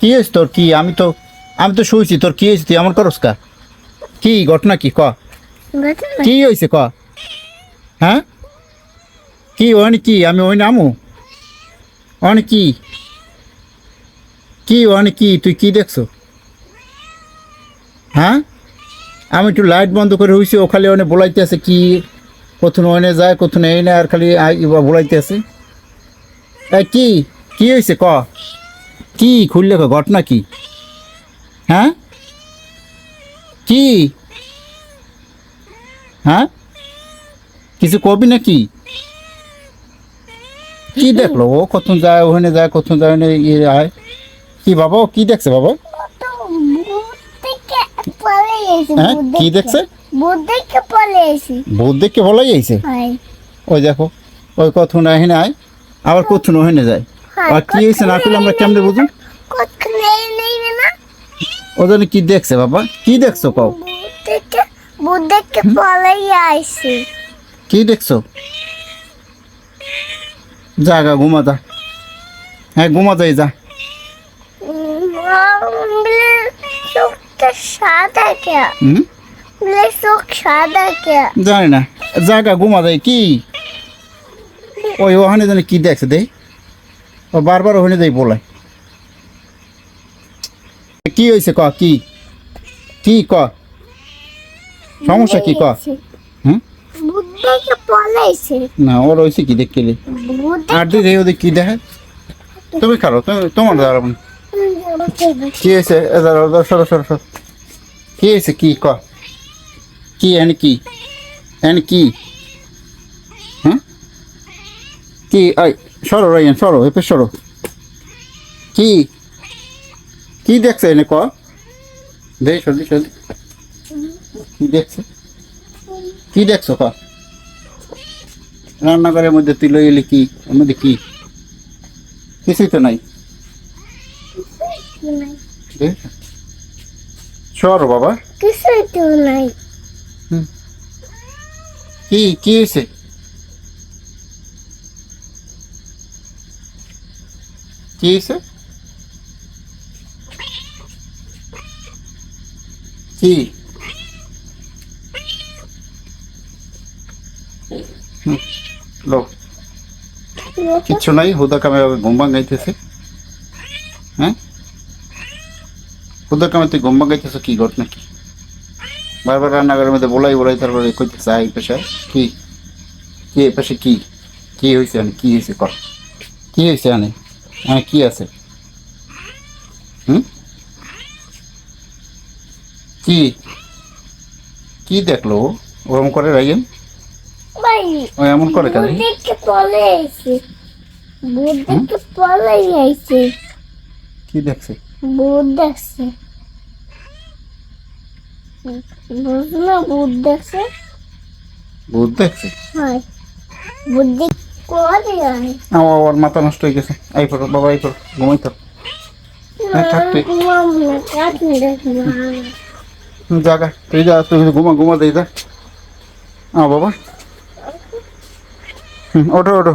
কি হয়েছে তোর? কি? আমি তো আমি তো শুয়েছি। তোর কি হয়েছে? তুই আমার করস কা? কি ঘটনা কি? ক। কি হয়েছে? ক। হ্যাঁ? কি? ওখানে কি? আমি ওই নামু ওখানে কি? কি? ওখানে কি? তুই কি দেখছ? হ্যাঁ? আমি একটু লাইট বন্ধ করে হয়েছি ও খালি ওখানে বলাইতে আছে কি? কোথাও ওখানে যায় কোথাও এই না আর খালি বলাইতে আছে। কি? কি হয়েছে? ক। কি খুললে ঘটনা কি? হ্যাঁ? কি? হ্যাঁ? কিছু কবি নাকি? কি দেখল? ও কখন যায়, ওখানে যায় কখন যায়, ওখানে ইয়ে আয়। কি বাবা, ও কি দেখছে বাবা? হ্যাঁ? কি দেখছে? ভূত দেখে ভালো যাইছে ওই দেখো, ওই কখন এখানে আয়। আবার কখন ওখানে যায়? আর কি হয়েছে না আমরা কেমনে বুঝি কতক্ষণ নেই নেই না ও জানি কি দেখছে বাবা? কি দেখছ কও? বুদ্ধকে বুদ্ধকে পলে আইসি কি দেখছ? জাগা ঘুমা যা। হ্যাঁ ঘুমা যাই যা। বলে বলে জানি না। জাগা ঘুমা যায় কি? ওই ওখানে জানি কি দেখছে দেই। ও বারবার ওখানে যাই বলাই কি হয়েছে ক? কি? কি ক? সমস্যা কি ক? হুম? না ওর হয়েছে কি দেখলে আর দিদি ওদের কি দেখে? তুমি তুমি তোমার দাঁড়াবো কি হয়েছে দাঁড়াও, সরো সরো সরো। কি হয়েছে কি ক? কি এনে কি? এনে কি? হ্যাঁ কি আই সরো রাইয়ান সরো এপে সরো। কি? কি দেখছে এনে ক দে সর্দি সর্দি। কি দেখছে? কি দেখছ ক রান্নাঘরের মধ্যে তুই লই এলি কি? ওর মধ্যে কি? কিছুই তো নাই। সরো বাবা। কিছুই তো নাই। কি কি হয়েছে? কি হয়েছে? কি? লো। কিচ্ছু নাই, হুদা কামে ঘুম ভাঙাইতেছে হ্যাঁ? হুদা কামে তুই ঘুম ভাঙাইতেছ কি ঘটনা কি বারবার রান্নাঘরের মধ্যে বলাই বলাই, তারপরে কইতেছে এই পাশে কি? কি এই পাশে কি? কি হয়েছে আনে? কি হয়েছে কর? কি হয়েছে আনে? হ্যাঁ কি আছে? হুম? কি? কি দেখল? ওরম করে রাইয়েন? ও এমন করে কেন? কি দেখছে? বুদ্ধ দেখছে। বুঝলো দেখছে? ভূত দেখছে? হয়। ওর মাথা নষ্ট হয়ে গেছে। আই পড়ো বাবা আই পড়ো ঘুমাই থাক। জাগা তুই যা তুই ঘুমা ঘুমা দেই যা। আ বাবা। হুম ওঠো ওঠো।